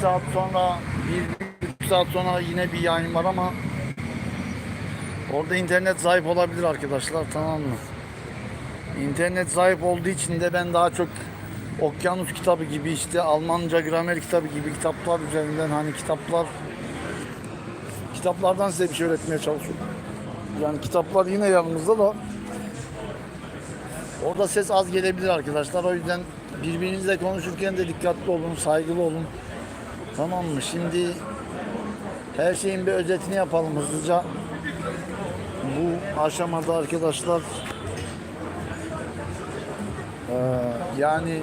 saat sonra, bir, buçuk saat sonra yine bir yayın var ama orada internet zayıf olabilir arkadaşlar tamam mı? İnternet zayıf olduğu için de ben daha çok okyanus kitabı gibi işte Almanca gramer kitabı gibi kitaplar üzerinden hani kitaplar kitaplardan size bir şey öğretmeye çalışıyorum. Yani kitaplar yine yanımızda da orada ses az gelebilir arkadaşlar. O yüzden birbirinizle konuşurken de dikkatli olun, saygılı olun. Tamam mı? Şimdi her şeyin bir özetini yapalım hızlıca. Bu aşamada arkadaşlar eee, yani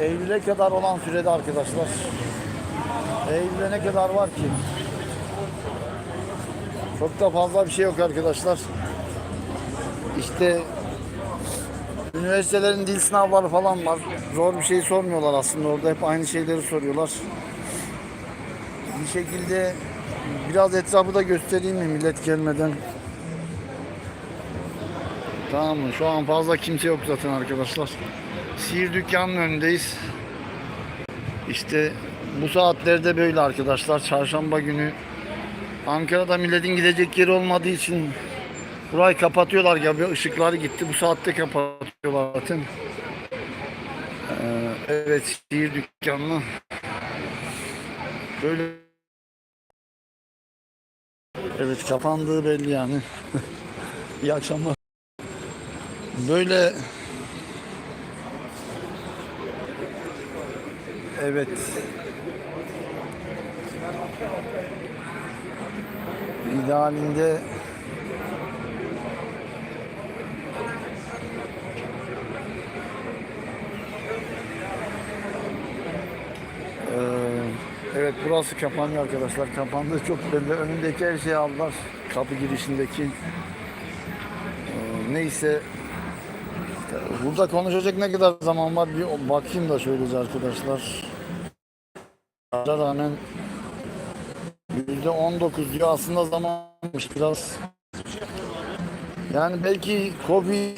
Eylül'e kadar olan sürede arkadaşlar Eylül'e ne kadar var ki? Çok da fazla bir şey yok arkadaşlar. İşte üniversitelerin dil sınavları falan var. Zor bir şey sormuyorlar aslında orada hep aynı şeyleri soruyorlar. Bir şekilde biraz etrafı da göstereyim mi millet gelmeden? Tamam mı? Şu an fazla kimse yok zaten arkadaşlar. Sihir dükkanının önündeyiz. İşte bu saatlerde böyle arkadaşlar. Çarşamba günü Ankara'da milletin gidecek yeri olmadığı için burayı kapatıyorlar ya bir ışıkları gitti. Bu saatte kapatıyorlar zaten. Ee, evet sihir dükkanını böyle Evet kapandığı belli yani. İyi akşamlar. Böyle Evet. İdealinde Ee, evet burası kapanıyor arkadaşlar. Kapandı çok belli. Önündeki her şeyi aldılar. Kapı girişindeki. Ee, neyse Burada konuşacak ne kadar zaman var bir bakayım da şöylece arkadaşlar. Rağmen yüzde 19 diyor aslında zamanmış biraz. Yani belki Kobi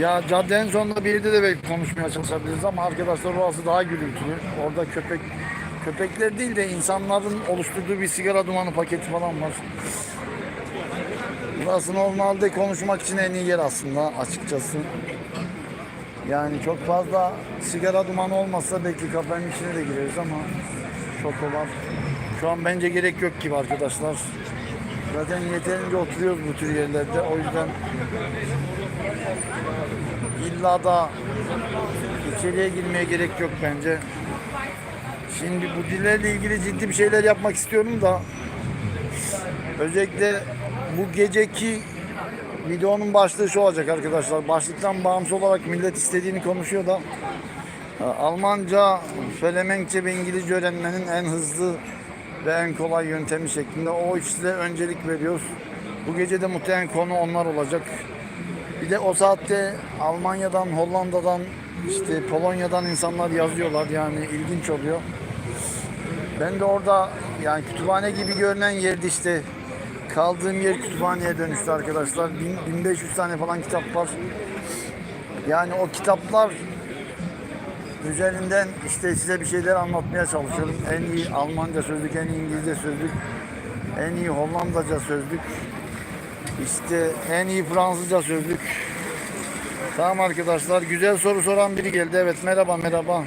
ya caddenin sonunda bir yerde de belki konuşmaya çalışabiliriz ama arkadaşlar orası daha gürültülü. Orada köpek köpekler değil de insanların oluşturduğu bir sigara dumanı paketi falan var. Burası normalde konuşmak için en iyi yer aslında açıkçası. Yani çok fazla sigara dumanı olmazsa belki kafenin içine de gireriz ama çok olan. Şu an bence gerek yok gibi arkadaşlar. Zaten yeterince oturuyoruz bu tür yerlerde. O yüzden illa da içeriye girmeye gerek yok bence. Şimdi bu dillerle ilgili ciddi bir şeyler yapmak istiyorum da özellikle bu geceki videonun başlığı şu olacak arkadaşlar. Başlıktan bağımsız olarak millet istediğini konuşuyor da e, Almanca, Felemenkçe ve İngilizce öğrenmenin en hızlı ve en kolay yöntemi şeklinde o işte öncelik veriyoruz. Bu gece de muhtemelen konu onlar olacak. Bir de o saatte Almanya'dan, Hollanda'dan, işte Polonya'dan insanlar yazıyorlar. Yani ilginç oluyor. Ben de orada yani kütüphane gibi görünen yerde işte kaldığım yer kütüphaneye dönüştü arkadaşlar. Bin- 1500 tane falan kitap var. Yani o kitaplar üzerinden işte size bir şeyler anlatmaya çalışıyorum. En iyi Almanca sözlük, en iyi İngilizce sözlük, en iyi Hollandaca sözlük, işte en iyi Fransızca sözlük. Tamam arkadaşlar güzel soru soran biri geldi. Evet merhaba merhaba.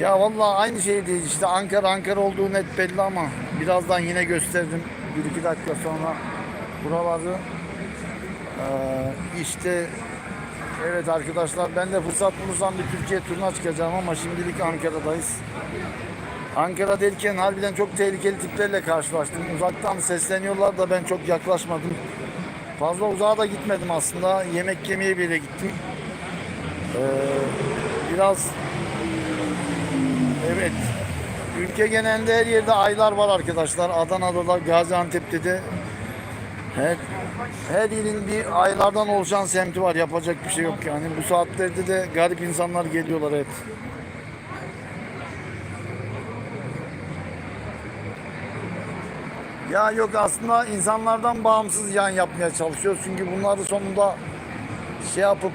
Ya vallahi aynı şey değil işte Ankara Ankara olduğu net belli ama birazdan yine gösterdim. Bir iki dakika sonra buraları Ee, işte evet arkadaşlar ben de fırsat bulursam bir Türkiye turuna çıkacağım ama şimdilik Ankara'dayız. Ankara derken harbiden çok tehlikeli tiplerle karşılaştım. Uzaktan sesleniyorlar da ben çok yaklaşmadım. Fazla uzağa da gitmedim aslında. Yemek yemeye bile gittim. Ee, biraz Evet. Ülke genelinde her yerde aylar var arkadaşlar. Adana'da da Gaziantep'te de her, her ilin bir aylardan oluşan semti var. Yapacak bir şey yok yani. Bu saatlerde de garip insanlar geliyorlar evet. Ya yok aslında insanlardan bağımsız yan yapmaya çalışıyoruz. Çünkü bunları sonunda şey yapıp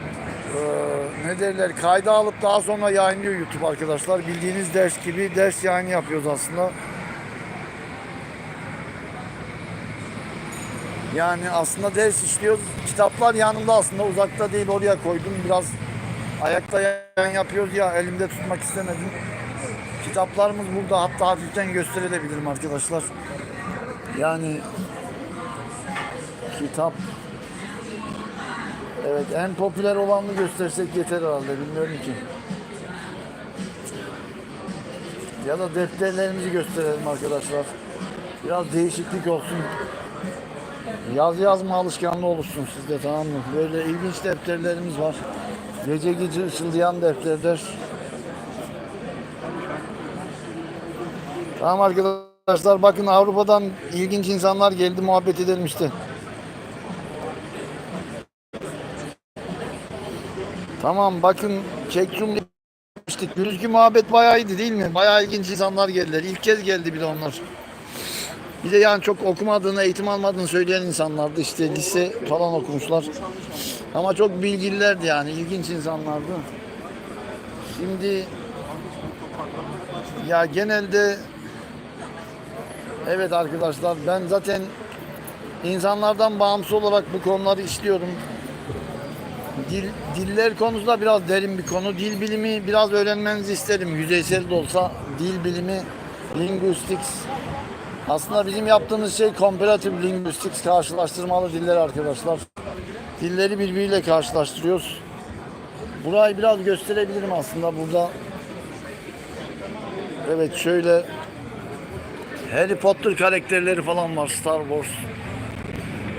Ee, ne derler kayda alıp daha sonra yayınlıyor YouTube arkadaşlar. Bildiğiniz ders gibi ders yayını yapıyoruz aslında. Yani aslında ders işliyoruz. Kitaplar yanımda aslında uzakta değil oraya koydum. Biraz ayakta yayın yapıyoruz ya elimde tutmak istemedim. Kitaplarımız burada hatta hafiften gösterebilirim arkadaşlar. Yani kitap Evet en popüler olanını göstersek yeter herhalde bilmiyorum ki. Ya da defterlerimizi gösterelim arkadaşlar. Biraz değişiklik olsun. Yaz yazma alışkanlığı oluşsun sizde tamam mı? Böyle ilginç defterlerimiz var. Gece gece ışıldayan defterler. Tamam arkadaşlar bakın Avrupa'dan ilginç insanlar geldi muhabbet edelim işte. Tamam bakın Çek Cumhuriyeti Gürültü muhabbet bayağı iyiydi değil mi? Bayağı ilginç insanlar geldiler. İlk kez geldi bir de onlar. Bir de yani çok okumadığını, eğitim almadığını söyleyen insanlardı. İşte lise falan okumuşlar. Ama çok bilgililerdi yani. ilginç insanlardı. Şimdi ya genelde evet arkadaşlar ben zaten insanlardan bağımsız olarak bu konuları işliyorum. Dil, diller konusunda biraz derin bir konu. Dil bilimi biraz öğrenmenizi isterim. Yüzeysel de olsa dil bilimi, linguistics. Aslında bizim yaptığımız şey comparative linguistics, karşılaştırmalı diller arkadaşlar. Dilleri birbiriyle karşılaştırıyoruz. Burayı biraz gösterebilirim aslında burada. Evet şöyle Harry Potter karakterleri falan var Star Wars.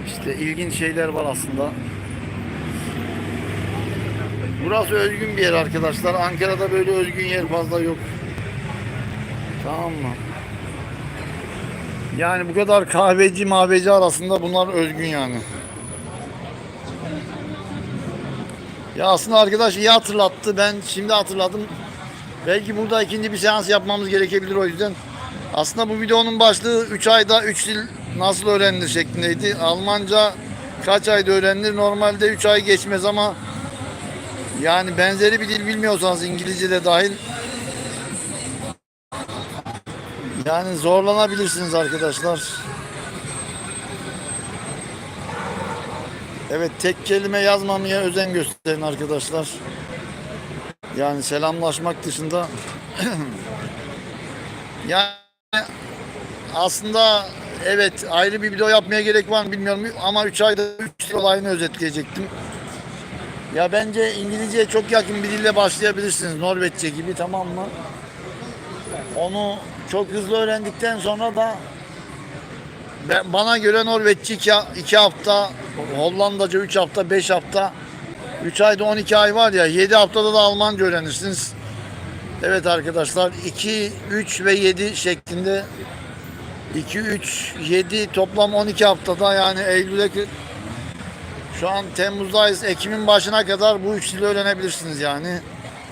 İşte ilginç şeyler var aslında. Burası özgün bir yer arkadaşlar. Ankara'da böyle özgün yer fazla yok. Tamam mı? Yani bu kadar kahveci mahveci arasında bunlar özgün yani. Ya aslında arkadaş iyi hatırlattı. Ben şimdi hatırladım. Belki burada ikinci bir seans yapmamız gerekebilir o yüzden. Aslında bu videonun başlığı 3 ayda 3 dil nasıl öğrenilir şeklindeydi. Almanca kaç ayda öğrenilir? Normalde 3 ay geçmez ama yani benzeri bir dil bilmiyorsanız İngilizce de dahil yani zorlanabilirsiniz arkadaşlar. Evet tek kelime yazmamaya özen gösterin arkadaşlar. Yani selamlaşmak dışında yani aslında evet ayrı bir video yapmaya gerek var mı bilmiyorum ama 3 ayda 3 olayını özetleyecektim. Ya bence İngilizceye çok yakın bir dille başlayabilirsiniz. Norveççe gibi tamam mı? Onu çok hızlı öğrendikten sonra da ben, bana göre Norveççe 2 hafta, Hollandaca 3 hafta, 5 hafta, 3 ayda 12 ay var ya 7 haftada da Almanca öğrenirsiniz. Evet arkadaşlar 2, 3 ve 7 şeklinde 2, 3, 7 toplam 12 haftada yani Eylül'e şu an Temmuz'dayız. Ekim'in başına kadar bu üç dili öğrenebilirsiniz yani.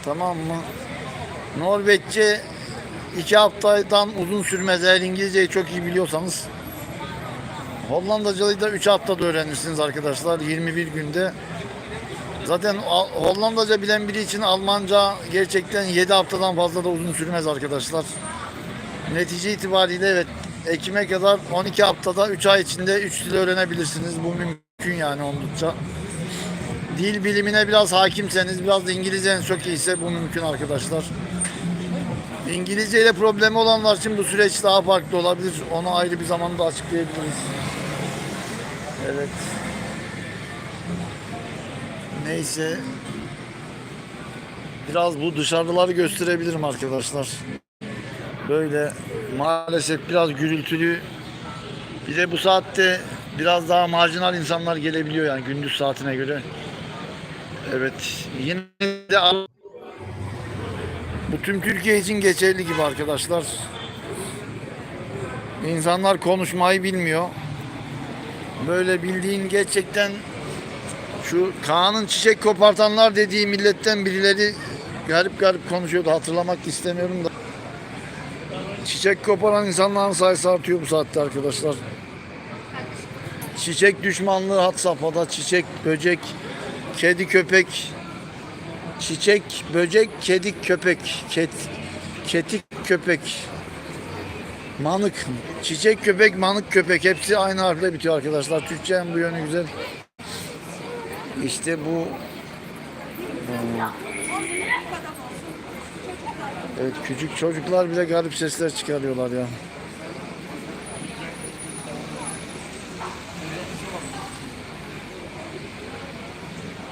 Tamam mı? Norveççe iki haftadan uzun sürmez eğer İngilizceyi çok iyi biliyorsanız. Hollandacayı da 3 haftada öğrenirsiniz arkadaşlar 21 günde. Zaten Hollandaca bilen biri için Almanca gerçekten 7 haftadan fazla da uzun sürmez arkadaşlar. Netice itibariyle evet Ekim'e kadar 12 haftada 3 ay içinde 3 dil öğrenebilirsiniz. Bu mümkün yani oldukça. Dil bilimine biraz hakimseniz, biraz da İngilizceniz çok iyiyse bu mümkün arkadaşlar. İngilizce ile problemi olanlar için bu süreç daha farklı olabilir. Onu ayrı bir zamanda açıklayabiliriz. Evet. Neyse. Biraz bu dışarıları gösterebilirim arkadaşlar. Böyle maalesef biraz gürültülü. Bir de bu saatte biraz daha marjinal insanlar gelebiliyor yani gündüz saatine göre. Evet. Yine de bu tüm Türkiye için geçerli gibi arkadaşlar. İnsanlar konuşmayı bilmiyor. Böyle bildiğin gerçekten şu Kaan'ın çiçek kopartanlar dediği milletten birileri garip garip konuşuyordu. Hatırlamak istemiyorum da. Çiçek koparan insanların sayısı artıyor bu saatte arkadaşlar. Çiçek düşmanlığı hat safhada. Çiçek, böcek, kedi, köpek. çiçek, böcek, kedik, köpek. Ket, ketik, köpek. Manık. Çiçek, köpek, manık, köpek. Hepsi aynı harfle bitiyor arkadaşlar. Türkçe'nin bu yönü güzel. İşte bu Evet küçük çocuklar bile garip sesler çıkarıyorlar ya.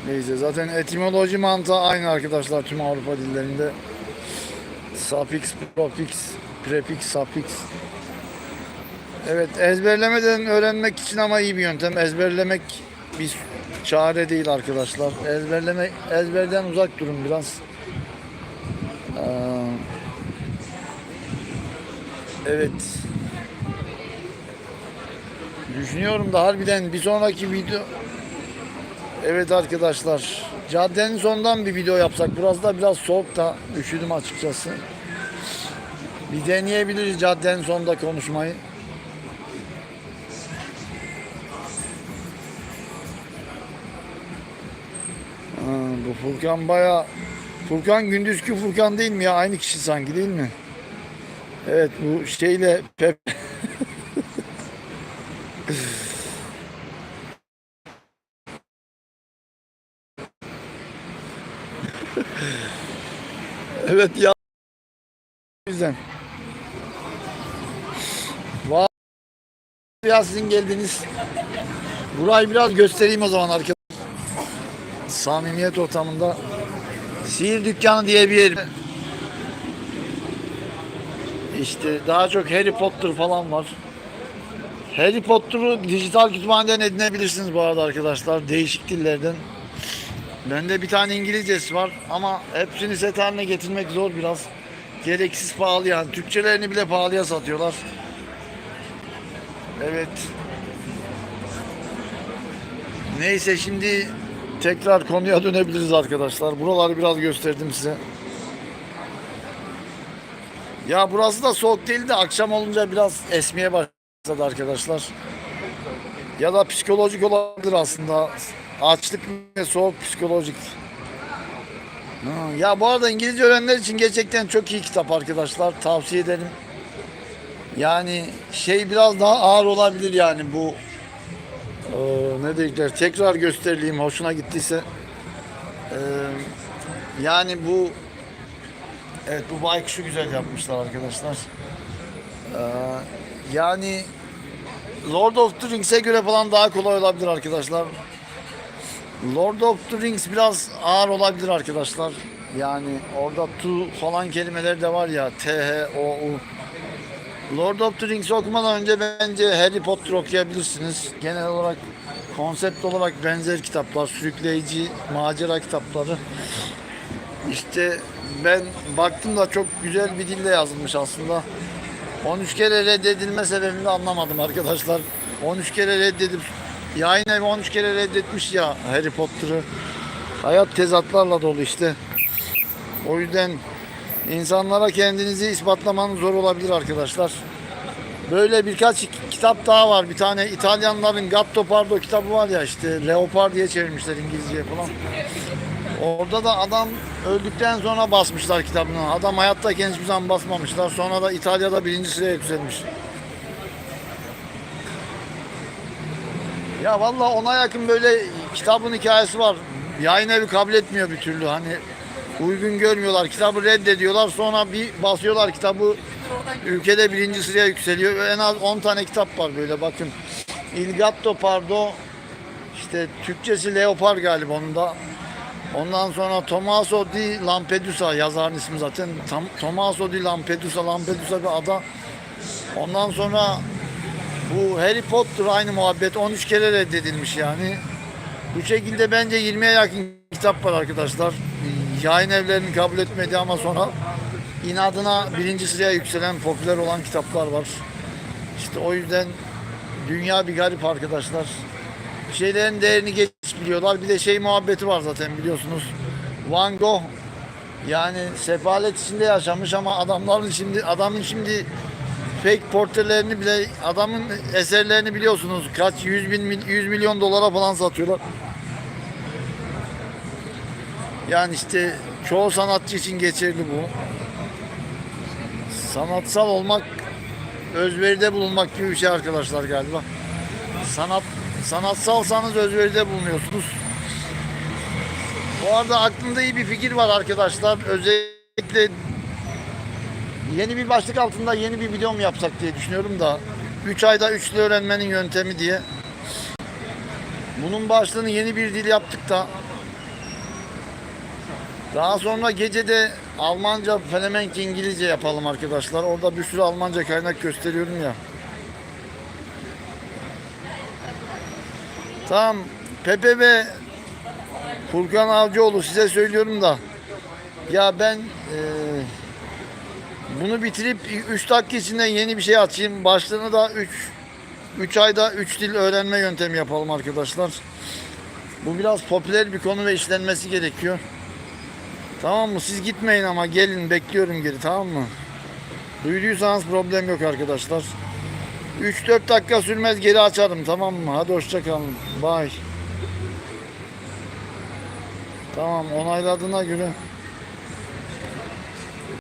Neyse zaten etimoloji mantığı aynı arkadaşlar tüm Avrupa dillerinde. Suffix, profix, prefix, suffix. Evet ezberlemeden öğrenmek için ama iyi bir yöntem. Ezberlemek bir çare değil arkadaşlar. Ezberlemek ezberden uzak durun biraz. Ee, Evet. Düşünüyorum da harbiden bir sonraki video Evet arkadaşlar. Caddenin sonundan bir video yapsak. Burası da biraz soğuk da üşüdüm açıkçası. Bir deneyebiliriz caddenin sonunda konuşmayı. Ha, bu Furkan baya Furkan gündüzkü Furkan değil mi ya? Aynı kişi sanki değil mi? Evet bu şeyle Pep Evet ya. O yüzden. Vay ya sizin geldiniz. Burayı biraz göstereyim o zaman arkadaşlar. Samimiyet ortamında. Sihir dükkanı diye bir yer. İşte daha çok Harry Potter falan var. Harry Potter'ı dijital kütüphaneden edinebilirsiniz bu arada arkadaşlar. Değişik dillerden. Bende bir tane İngilizcesi var ama hepsini set haline getirmek zor biraz. Gereksiz pahalı yani. Türkçelerini bile pahalıya satıyorlar. Evet. Neyse şimdi tekrar konuya dönebiliriz arkadaşlar. Buraları biraz gösterdim size. Ya burası da soğuk değil de akşam olunca biraz esmeye başladı arkadaşlar. Ya da psikolojik olabilir aslında. Açlık ve soğuk psikolojik. Ya bu arada İngilizce öğrenenler için gerçekten çok iyi kitap arkadaşlar. Tavsiye ederim. Yani şey biraz daha ağır olabilir yani bu e, ne diyecekler tekrar gösterileyim hoşuna gittiyse. E, yani bu evet bu baykuşu güzel yapmışlar arkadaşlar. E, yani Lord of the Rings'e göre falan daha kolay olabilir arkadaşlar. Lord of the Rings biraz ağır olabilir arkadaşlar. Yani orada tu falan kelimeler de var ya. T, H, O, U. Lord of the Rings okumadan önce bence Harry Potter okuyabilirsiniz. Genel olarak konsept olarak benzer kitaplar, sürükleyici macera kitapları. İşte ben baktım da çok güzel bir dille yazılmış aslında. 13 kere reddedilme sebebini anlamadım arkadaşlar. 13 kere reddedip yayın evi 13 kere reddetmiş ya Harry Potter'ı. Hayat tezatlarla dolu işte. O yüzden insanlara kendinizi ispatlamanız zor olabilir arkadaşlar. Böyle birkaç kitap daha var. Bir tane İtalyanların Gatto Pardo kitabı var ya işte Leopard diye çevirmişler İngilizceye falan. Orada da adam öldükten sonra basmışlar kitabını. Adam hayattayken hiçbir zaman basmamışlar. Sonra da İtalya'da birinci sıraya yükselmiş. Ya valla ona yakın böyle kitabın hikayesi var. Yayın evi kabul etmiyor bir türlü. Hani uygun görmüyorlar. Kitabı reddediyorlar. Sonra bir basıyorlar kitabı ülkede birinci sıraya yükseliyor. En az 10 tane kitap var böyle bakın. Il Gatto Pardo işte Türkçesi Leopar galiba onun da. Ondan sonra Tommaso di Lampedusa yazarın ismi zaten. Tam, Tommaso di Lampedusa, Lampedusa bir ada. Ondan sonra bu Harry Potter aynı muhabbet 13 kere reddedilmiş yani. Bu şekilde bence 20'ye yakın kitap var arkadaşlar. Yayın evlerinin kabul etmediği ama sonra inadına birinci sıraya yükselen popüler olan kitaplar var. İşte o yüzden dünya bir garip arkadaşlar. Şeylerin değerini geç biliyorlar. Bir de şey muhabbeti var zaten biliyorsunuz. Van Gogh yani sefalet içinde yaşamış ama adamların şimdi adamın şimdi fake portrelerini bile adamın eserlerini biliyorsunuz kaç 100 bin 100 milyon dolara falan satıyorlar. Yani işte çoğu sanatçı için geçerli bu. Sanatsal olmak özveride bulunmak gibi bir şey arkadaşlar galiba. Sanat sanatsalsanız özveride bulunuyorsunuz. Bu arada aklımda iyi bir fikir var arkadaşlar. Özellikle yeni bir başlık altında yeni bir video mu yapsak diye düşünüyorum da 3 ayda 3 dil öğrenmenin yöntemi diye. Bunun başlığını yeni bir dil yaptık da daha sonra gecede Almanca, Felemenk İngilizce yapalım arkadaşlar. Orada bir sürü Almanca kaynak gösteriyorum ya. Tamam. Pepe ve Furkan Avcıoğlu size söylüyorum da ya ben eee, bunu bitirip 3 dakika içinde yeni bir şey açayım. Başlığını da 3 3 ayda 3 dil öğrenme yöntemi yapalım arkadaşlar. Bu biraz popüler bir konu ve işlenmesi gerekiyor. Tamam mı? Siz gitmeyin ama gelin bekliyorum geri tamam mı? Duyduysanız problem yok arkadaşlar. 3-4 dakika sürmez geri açarım tamam mı? Hadi hoşça kalın. Bye. Tamam onayladığına göre